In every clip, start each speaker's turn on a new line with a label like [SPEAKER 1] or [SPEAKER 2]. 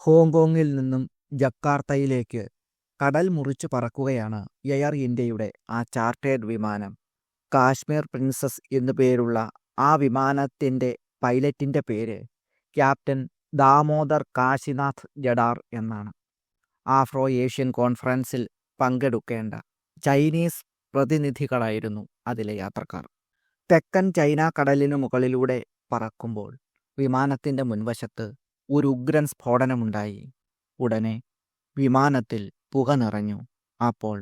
[SPEAKER 1] ഹോങ്കോങ്ങിൽ നിന്നും ജക്കാർത്തയിലേക്ക് കടൽ മുറിച്ചു പറക്കുകയാണ് എയർ ഇന്ത്യയുടെ ആ ചാർട്ടേഡ് വിമാനം. കാശ്മീർ പ്രിൻസസ് എന്നു പേരുള്ള ആ വിമാനത്തിന്റെ പൈലറ്റിന്റെ പേര് ക്യാപ്റ്റൻ ദാമോദർ കാശിനാഥ് ജഡാർ എന്നാണ്. ആഫ്രോ ഏഷ്യൻ കോൺഫറൻസിൽ പങ്കെടുക്കേണ്ട ചൈനീസ് പ്രതിനിധികളായിരുന്നു അതിലെ യാത്രക്കാർ. തെക്കൻ ചൈന കടലിനു മുകളിലൂടെ പറക്കുമ്പോൾ വിമാനത്തിന്റെ മുൻവശത്ത് ഒരു ഉഗ്രൻ സ്ഫോടനമുണ്ടായി. ഉടനെ വിമാനത്തിൽ പുക നിറഞ്ഞു. അപ്പോൾ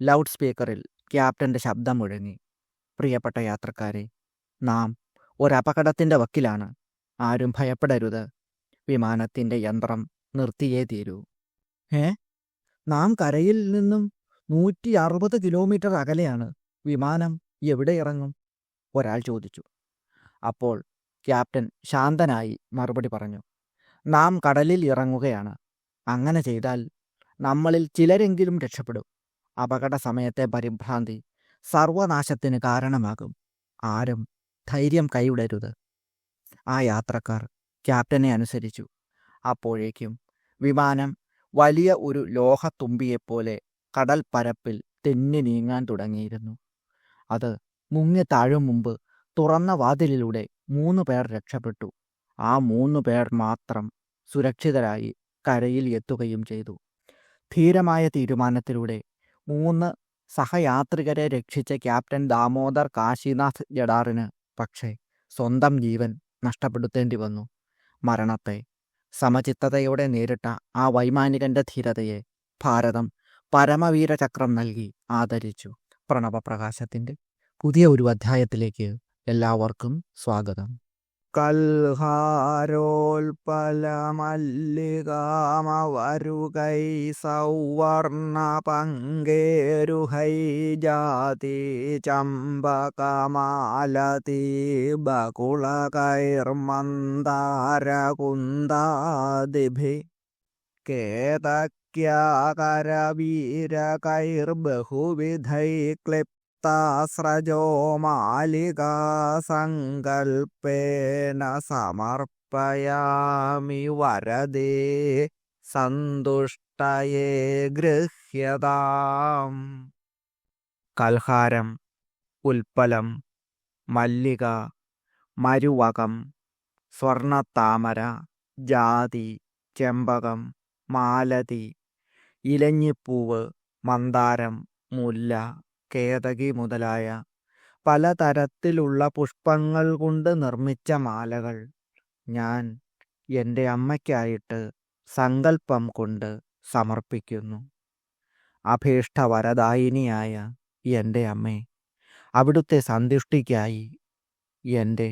[SPEAKER 1] ലൗഡ് സ്പീക്കറിൽ ക്യാപ്റ്റന്റെ ശബ്ദം മുഴങ്ങി. "പ്രിയപ്പെട്ട യാത്രക്കാരെ നാം ഒരപകടത്തിന്റെ വക്കിലാണ്. ആരും ഭയപ്പെടരുത്. വിമാനത്തിന്റെ യന്ത്രം നിർത്തിയേ തീരൂ. "ഏ? നാം കരയിൽ നിന്നും നൂറ്റി അറുപത് കിലോമീറ്റർ അകലെയാണ്. വിമാനം എവിടെ ഇറങ്ങും? " ഒരാൾ ചോദിച്ചു. അപ്പോൾ ക്യാപ്റ്റൻ ശാന്തനായി മറുപടി പറഞ്ഞു. "നാം കടലിൽ ഇറങ്ങുകയാണ്. അങ്ങനെ ചെയ്താൽ നമ്മളിൽ ചിലരെങ്കിലും രക്ഷപ്പെടും. അപകട സമയത്തെ പരിഭ്രാന്തി സർവനാശത്തിന് കാരണമാകും. ആരും ധൈര്യം കൈവിടരുത്. " ആ യാത്രക്കാർ ക്യാപ്റ്റനെ അനുസരിച്ചു. അപ്പോഴേക്കും വിമാനം വലിയ ഒരു ലോഹത്തുമ്പിയെപ്പോലെ കടൽ പരപ്പിൽ തെന്നി നീങ്ങാൻ തുടങ്ങിയിരുന്നു. അത് മുങ്ങി താഴും മുമ്പ് തുറന്ന വാതിലിലൂടെ മൂന്ന് പേർ രക്ഷപ്പെട്ടു. ആ മൂന്ന് പേർ മാത്രം സുരക്ഷിതരായി കരയിൽ എത്തുകയും ചെയ്തു. ധീരമായ തീരുമാനത്തിലൂടെ മൂന്ന് സഹയാത്രികരെ രക്ഷിച്ച ക്യാപ്റ്റൻ ദാമോദർ കാശിനാഥ് ജഡാറിന് പക്ഷേ സ്വന്തം ജീവൻ നഷ്ടപ്പെടുത്തേണ്ടി വന്നു. മരണത്തെ സമചിത്തതയോടെ നേരിട്ട ആ വൈമാനികന്റെ ധീരതയെ ഭാരതം പരമവീരചക്രം നൽകി ആദരിച്ചു. പ്രണവപ്രകാശത്തിന്റെ പുതിയ ഒരു അധ്യായത്തിലേക്ക് എല്ലാവർക്കും സ്വാഗതം. കൽഹാരോൽപലമല്ലികാമവരുകൈ സൗവർണപങ്കേരുഹൈ ജാതി ചമ്പകമാലതി ബകുളകൈർമന്ദാരകുന്ദാദിഭിः കേതക്യാകരവീരകൈർബഹുവിധൈः ക്ലിപ്താസ്രജോ മാലികാസങ്കൽപ്പേന സമർപ്പയാമി വരദേ സന്തുഷ്ടയേ ഗൃഹ്യതാം. കൽഹാരം, ഉൽപ്പലം, മല്ലിക, മരുവകം, സ്വർണത്താമര, ജാതി, ചെമ്പകം, മാലതി, ഇലഞ്ഞിപ്പൂവ്, മന്ദാരം, മുല്ല, കേതകി മുതലായ പലതരത്തിലുള്ള പുഷ്പങ്ങൾ കൊണ്ട് നിർമ്മിച്ച മാലകൾ ഞാൻ എന്റെ അമ്മയ്ക്കായിട്ട് സങ്കൽപ്പം കൊണ്ട് സമർപ്പിക്കുന്നു. അഭീഷ്ടവരദായിനിയായ എന്റെ അമ്മ അവിടുത്തെ സന്തുഷ്ടിക്കായി എന്റെ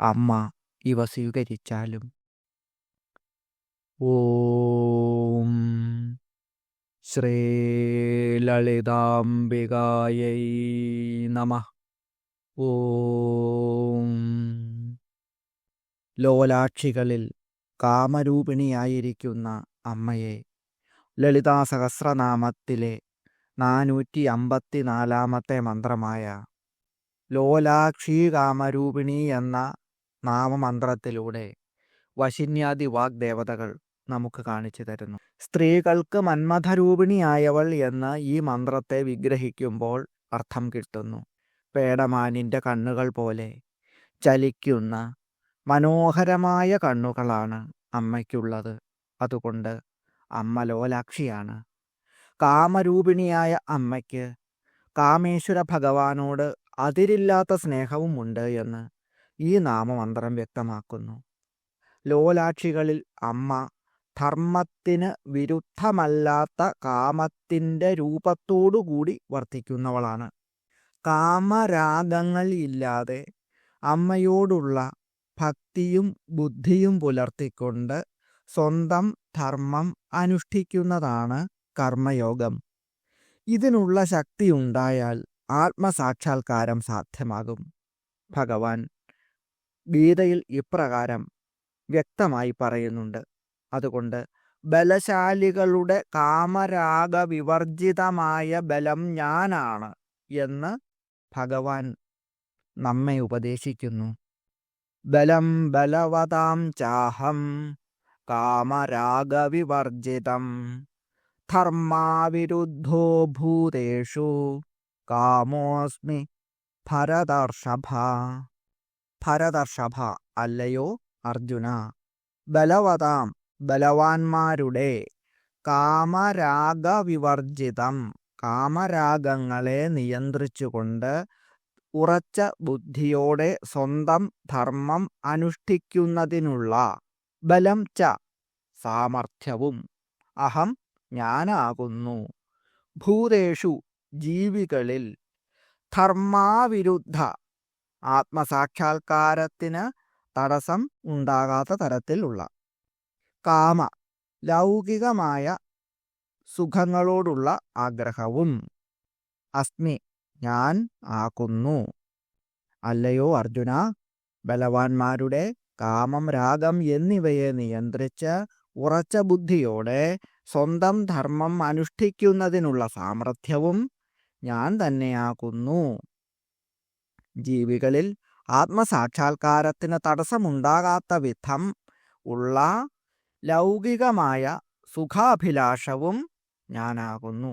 [SPEAKER 1] അമ്മ ഇവ സ്വീകരിച്ചാലും. ഓം ശ്രീലളിതാംബികായൈ നമ. ഓം. ലോലാക്ഷികളിൽ കാമരൂപിണിയായിരിക്കുന്ന അമ്മയെ ലളിതാസഹസ്രനാമത്തിലെ നാനൂറ്റി അമ്പത്തിനാലാമത്തെ മന്ത്രമായ ലോലാക്ഷി ലോലാക്ഷീകാമരൂപിണി എന്ന നാമമന്ത്രത്തിലൂടെ വശിന്യാദി വാഗ്ദേവതകൾ നമുക്ക് കാണിച്ചു തരുന്നു. സ്ത്രീകൾക്ക് മന്മഥരൂപിണിയായവൾ എന്ന് ഈ മന്ത്രത്തെ വിഗ്രഹിക്കുമ്പോൾ അർത്ഥം കിട്ടുന്നു. പേടമാനിന്റെ കണ്ണുകൾ പോലെ ചലിക്കുന്ന മനോഹരമായ കണ്ണുകളാണ് അമ്മയ്ക്കുള്ളത്. അതുകൊണ്ട് അമ്മ ലോലാക്ഷിയാണ്. കാമരൂപിണിയായ അമ്മയ്ക്ക് കാമേശ്വര ഭഗവാനോട് അതിരില്ലാത്ത സ്നേഹവും ഉണ്ട് എന്ന് ഈ നാമമന്ത്രം വ്യക്തമാക്കുന്നു. ലോലാക്ഷികളിൽ അമ്മ ധർമ്മത്തിന് വിരുദ്ധമല്ലാത്ത കാമത്തിന്റെ രൂപത്തോടുകൂടി വർത്തിക്കുന്നവളാണ്. കാമരാഗങ്ങൾ ഇല്ലാതെ അമ്മയോടുള്ള ഭക്തിയും ബുദ്ധിയും പുലർത്തിക്കൊണ്ട് സ്വന്തം ധർമ്മം അനുഷ്ഠിക്കുന്നതാണ് കർമ്മയോഗം. ഇതിനുള്ള ശക്തി ഉണ്ടായാൽ ആത്മസാക്ഷാത്കാരം സാധ്യമാകും. ഭഗവാൻ ഗീതയിൽ ഇപ്രകാരം വ്യക്തമായി പറയുന്നുണ്ട്. അതുകൊണ്ട് ബലശാലികളുടെ കാമരാഗ വിവർജിതമായ ബലം ഞാനാണ് എന്ന് ഭഗവാൻ നമ്മെ ഉപദേശിക്കുന്നു. ബലം ബലവതാം ചാഹം കാമരാഗവിവർജിതം ധർമാവിരുദ്ധോ ഭൂതേഷു കാമോസ്മി ഭരതർഷഭ ഭരതർഷഭ അല്ലയോ അർജുന ബലവതാം ബലവാന്മാരുടെ കാമരാഗവിവർജിതം. കാമരാഗങ്ങളെ നിയന്ത്രിച്ചുകൊണ്ട് ഉറച്ച ബുദ്ധിയോടെ സ്വന്തം ധർമ്മം അനുഷ്ഠിക്കുന്നതിനുള്ള ബലം ച സാമർഥ്യവും. അഹം ഞാനാകുന്നു. ഭൂതേഷു ജീവികളിൽ ധർമാവിരുദ്ധ ആത്മസാക്ഷാത്കാരത്തിന് തടസ്സം ഉണ്ടാകാത്ത തരത്തിലുള്ള കാമ ലൗകികമായ സുഖങ്ങളോടുള്ള ആഗ്രഹവും. അസ്മി ഞാൻ ആക്കുന്നു. അല്ലയോ അർജുന ബലവാന്മാരുടെ കാമം രാഗം എന്നിവയെ നിയന്ത്രിച്ച് ഉറച്ച ബുദ്ധിയോടെ സ്വന്തം ധർമ്മം അനുഷ്ഠിക്കുന്നതിനുള്ള സാമർഥ്യവും ഞാൻ തന്നെയാകുന്നു ജീവികളിൽ ആത്മസാക്ഷാത്കാരത്തിന് തടസ്സമുണ്ടാകാത്ത വിധം ഉള്ള ലൗകികമായ സുഖാഭിലാഷവും ഞാനാകുന്നു.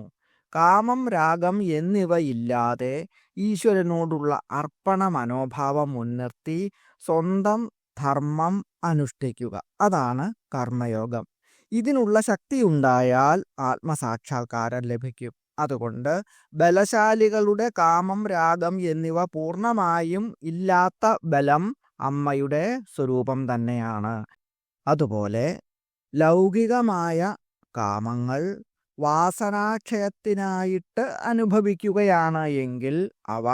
[SPEAKER 1] കാമം രാഗം എന്നിവയില്ലാതെ ഈശ്വരനോടുള്ള അർപ്പണ മനോഭാവം മുൻനിർത്തി സ്വന്തം ധർമ്മം അനുഷ്ഠിക്കുക. അതാണ് കർമ്മയോഗം. ഇതിനുള്ള ശക്തി ഉണ്ടായാൽ ആത്മസാക്ഷാത്കാരം ലഭിക്കും. അതുകൊണ്ട് ബലശാലികളുടെ കാമം രാഗം എന്നിവ പൂർണമായും ഇല്ലാത്ത ബലം അമ്മയുടെ സ്വരൂപം തന്നെയാണ്. അതുപോലെ ലൗകികമായ കാമങ്ങൾ വാസനാക്ഷയത്തിനായിട്ട് അനുഭവിക്കുകയാണ് എങ്കിൽ അവ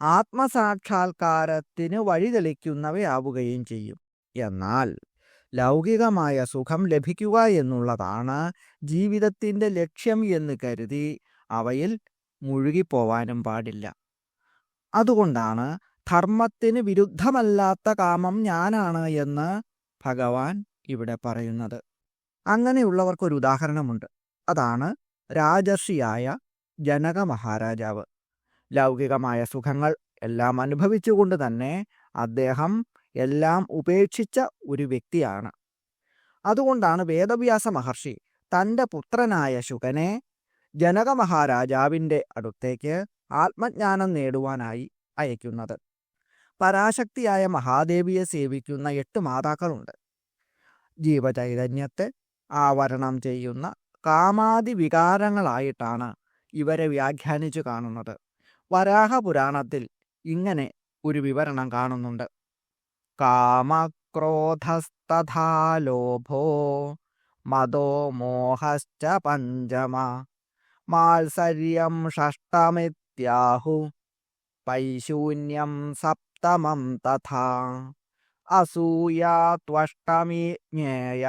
[SPEAKER 1] ആത്മസാക്ഷാത്കാരത്തിന് വഴിതെളിക്കുന്നവയാവുകയും ചെയ്യും. എന്നാൽ ലൗകികമായ സുഖം ലഭിക്കുക എന്നുള്ളതാണ് ജീവിതത്തിന്റെ ലക്ഷ്യം എന്ന് കരുതി അവയിൽ മുഴുകിപ്പോവാനും പാടില്ല. അതുകൊണ്ടാണ് ധർമ്മത്തിന് വിരുദ്ധമല്ലാത്ത കാമം ഞാനാണ് എന്ന് ഭഗവാൻ ഇവിടെ പറയുന്നത്. അങ്ങനെയുള്ളവർക്കൊരു ഉദാഹരണമുണ്ട്. അതാണ് രാജർഷിയായ ജനക മഹാരാജാവ് ലൗകികമായ സുഖങ്ങൾ എല്ലാം അനുഭവിച്ചുകൊണ്ട് തന്നെ അദ്ദേഹം എല്ലാം ഉപേക്ഷിച്ച ഒരു വ്യക്തിയാണ്. അതുകൊണ്ടാണ് വേദവ്യാസ മഹർഷി തന്റെ പുത്രനായ ശുകനെ ജനക മഹാരാജാവിന്റെ അടുത്തേക്ക് ആത്മജ്ഞാനം നേടുവാനായി അയക്കുന്നത്. പരാശക്തിയായ മഹാദേവിയെ സേവിക്കുന്ന എട്ട് മാതാക്കളുണ്ട്. ജീവചൈതന്യത്തെ ആവരണം ചെയ്യുന്ന കാമാതി വികാരങ്ങളായിട്ടാണ് ഇവരെ വ്യാഖ്യാനിച്ചു കാണുന്നത്. വരാഹ പുരാണത്തിൽ ഇങ്ങനെ ഒരു വിവരണം കാണുന്നുണ്ട്. കാമക്രോധസ്തഥാ ലോഭോ മതോ മോഹശ്ച പഞ്ചമ മാത്സര്യം ഷഷ്ടമിത്യാഹു പൈശൂന്യം സപ്തമം തഥാ അസൂയാ ത്വഷ്ടമി ജ്ഞേയ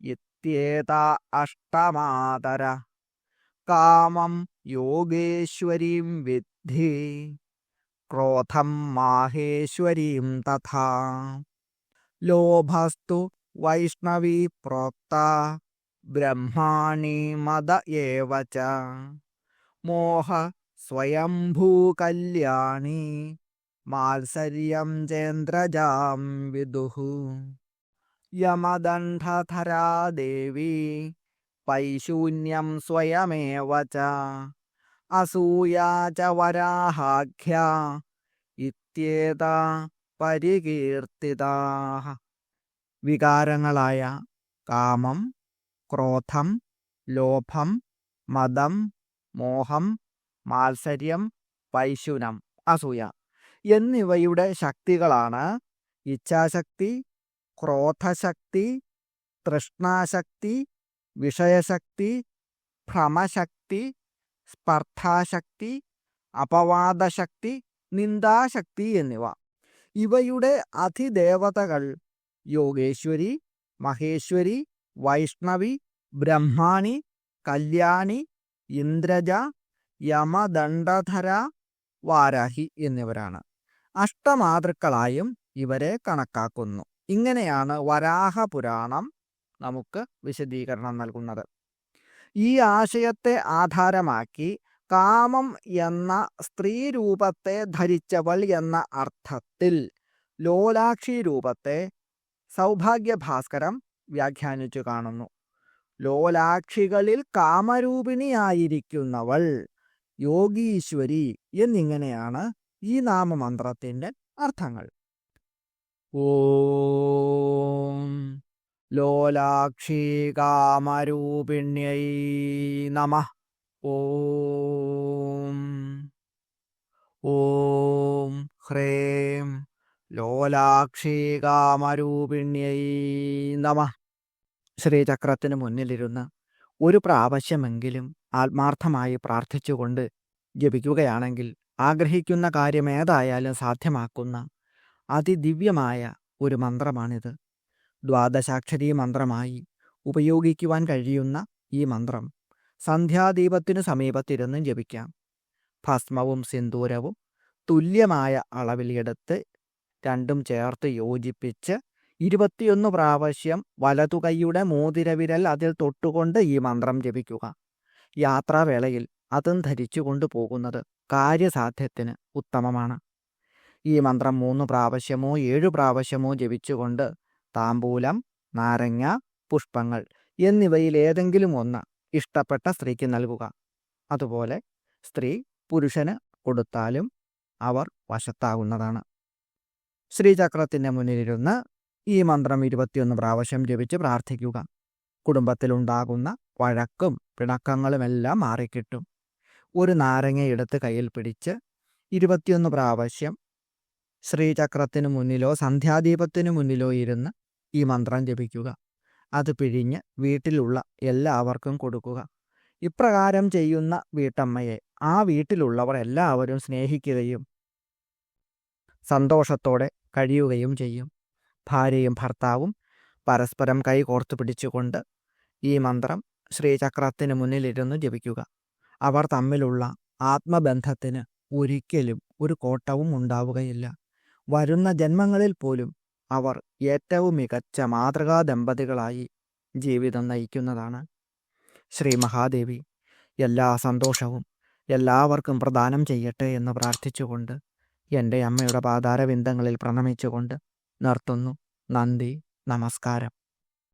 [SPEAKER 1] ഇത്യേത അഷ്ടമാതര കാമം യോഗേശ്വരീം വിദ്ധി ക്രോധം മാഹേശ്വരീം തഥാ ലോഭസ്തു വൈഷ്ണവീ പ്രോക്ത ബ്രഹ്മാണി മത ഏവ ച മോഹ സ്വയംഭൂ കല്യാണി മാത്സര്യം ചേന്ദ്രജാം വിദുഹു യമദണ്ഡധരാ ദേവി പൈശൂന്യം സ്വയമേവ അസൂയാ ച വരാഹാഖ്യ ഇത്യേത പരികീർത്തിതാ വികാരങ്ങളായ കാമം ക്രോധം ലോഭം മതം മോഹം മാത്സര്യം പൈശുനം അസൂയ। എന്നിവയുടെ ശക്തികളാണ് ഇച്ഛാശക്തി ക്രോധശക്തി തൃഷ്ണാശക്തി വിഷയശക്തി ഭ്രമശക്തി സ്പർദ്ധാശക്തി അപവാദശക്തി നിന്ദാശക്തി എന്നിവ. ഇവയുടെ അതിദേവതകൾ യോഗേശ്വരി മഹേശ്വരി വൈഷ്ണവി ബ്രഹ്മാണി കല്യാണി ഇന്ദ്രജ യമദണ്ഡധര വാരാഹി എന്നിവരാണ്. അഷ്ടമാതൃക്കളായും ഇവരെ കണക്കാക്കുന്നു. ഇങ്ങനെയാണ് വരാഹ പുരാണം നമുക്ക് വിശദീകരണം നൽകുന്നത്. ഈ ആശയത്തെ ആധാരമാക്കി കാമം എന്ന സ്ത്രീ രൂപത്തെ ധരിച്ചവൾ എന്ന അർത്ഥത്തിൽ ലോലാക്ഷി രൂപത്തെ സൗഭാഗ്യഭാസ്കരം വ്യാഖ്യാനിച്ചു കാണുന്നു. ലോലാക്ഷികളിൽ കാമരൂപിണിയായിരിക്കുന്നവൾ യോഗീശ്വരി എന്നിങ്ങനെയാണ് ഈ നാമമന്ത്രത്തിന്റെ അർത്ഥങ്ങൾ. ഓം ലോലാക്ഷി കാമരൂപിണ്യൈ നമ. ഓം ഓം ഹ്രേം ലോലാക്ഷി കാമരൂപിണ്യൈ നമ. ശ്രീചക്രത്തിന് മുന്നിലിരുന്ന് ഒരു പ്രാവശ്യമെങ്കിലും ആത്മാർത്ഥമായി പ്രാർത്ഥിച്ചുകൊണ്ട് ജപിക്കുകയാണെങ്കിൽ ആഗ്രഹിക്കുന്ന കാര്യം ഏതായാലും സാധ്യമാക്കുന്ന അതിദിവ്യമായ ഒരു മന്ത്രമാണിത്. ദ്വാദശാക്ഷരീ മന്ത്രമായി ഉപയോഗിക്കുവാൻ കഴിയുന്ന ഈ മന്ത്രം സന്ധ്യാദീപത്തിനു സമീപത്തിരുന്ന് ജപിക്കാം. ഭസ്മവും സിന്ദൂരവും തുല്യമായ അളവിലെടുത്ത് രണ്ടും ചേർത്ത് യോജിപ്പിച്ച് ഇരുപത്തിയൊന്ന് പ്രാവശ്യം വലതുകൈയുടെ മോതിരവിരൽ അതിൽ തൊട്ടുകൊണ്ട് ഈ മന്ത്രം ജപിക്കുക. യാത്രാവേളയിൽ അതും ധരിച്ചു കൊണ്ടുപോകുന്നത് കാര്യസാധ്യത്തിന് ഉത്തമമാണ്. ഈ മന്ത്രം മൂന്ന് പ്രാവശ്യമോ ഏഴു പ്രാവശ്യമോ ജപിച്ചുകൊണ്ട് താമ്പൂലം നാരങ്ങ പുഷ്പങ്ങൾ എന്നിവയിൽ ഏതെങ്കിലും ഒന്ന് ഇഷ്ടപ്പെട്ട സ്ത്രീക്ക് നൽകുക. അതുപോലെ സ്ത്രീ പുരുഷന് കൊടുത്താലും അവർ വശത്താകുന്നതാണ്. ശ്രീചക്രത്തിന്റെ മുന്നിലിരുന്ന് ഈ മന്ത്രം ഇരുപത്തിയൊന്ന് പ്രാവശ്യം ജപിച്ച് പ്രാർത്ഥിക്കുക. കുടുംബത്തിലുണ്ടാകുന്ന വഴക്കും പിണക്കങ്ങളുമെല്ലാം മാറിക്കിട്ടും. ഒരു നാരങ്ങ എടുത്ത് കയ്യിൽ പിടിച്ച് ഇരുപത്തിയൊന്ന് പ്രാവശ്യം ശ്രീചക്രത്തിനു മുന്നിലോ സന്ധ്യാദീപത്തിനു മുന്നിലോ ഇരുന്ന് ഈ മന്ത്രം ജപിക്കുക. അത് പിഴിഞ്ഞ് വീട്ടിലുള്ള എല്ലാവർക്കും കൊടുക്കുക. ഇപ്രകാരം ചെയ്യുന്ന വീട്ടമ്മയെ ആ വീട്ടിലുള്ളവർ എല്ലാവരും സ്നേഹിക്കുകയും സന്തോഷത്തോടെ കഴിയുകയും ചെയ്യും. ഭാര്യയും ഭർത്താവും പരസ്പരം കൈ കോർത്തു പിടിച്ചുകൊണ്ട് ഈ മന്ത്രം ശ്രീചക്രത്തിന് മുന്നിലിരുന്ന് ജപിക്കുക. അവർ തമ്മിലുള്ള ആത്മബന്ധത്തിന് ഒരിക്കലും ഒരു കോട്ടവും ഉണ്ടാവുകയില്ല. വരുന്ന ജന്മങ്ങളിൽ പോലും അവർ ഏറ്റവും മികച്ച മാതൃകാ ദമ്പതികളായി ജീവിതം നയിക്കുന്നതാണ് ശ്രീ മഹാദേവി. എല്ലാ സന്തോഷവും എല്ലാവർക്കും പ്രദാനം ചെയ്യട്ടെ എന്ന് പ്രാർത്ഥിച്ചുകൊണ്ട് എന്റെ അമ്മയുടെ പാതാരവിന്ദങ്ങളിൽ പ്രണമിച്ചുകൊണ്ട് നിർത്തുന്നു. നന്ദി നമസ്കാരം.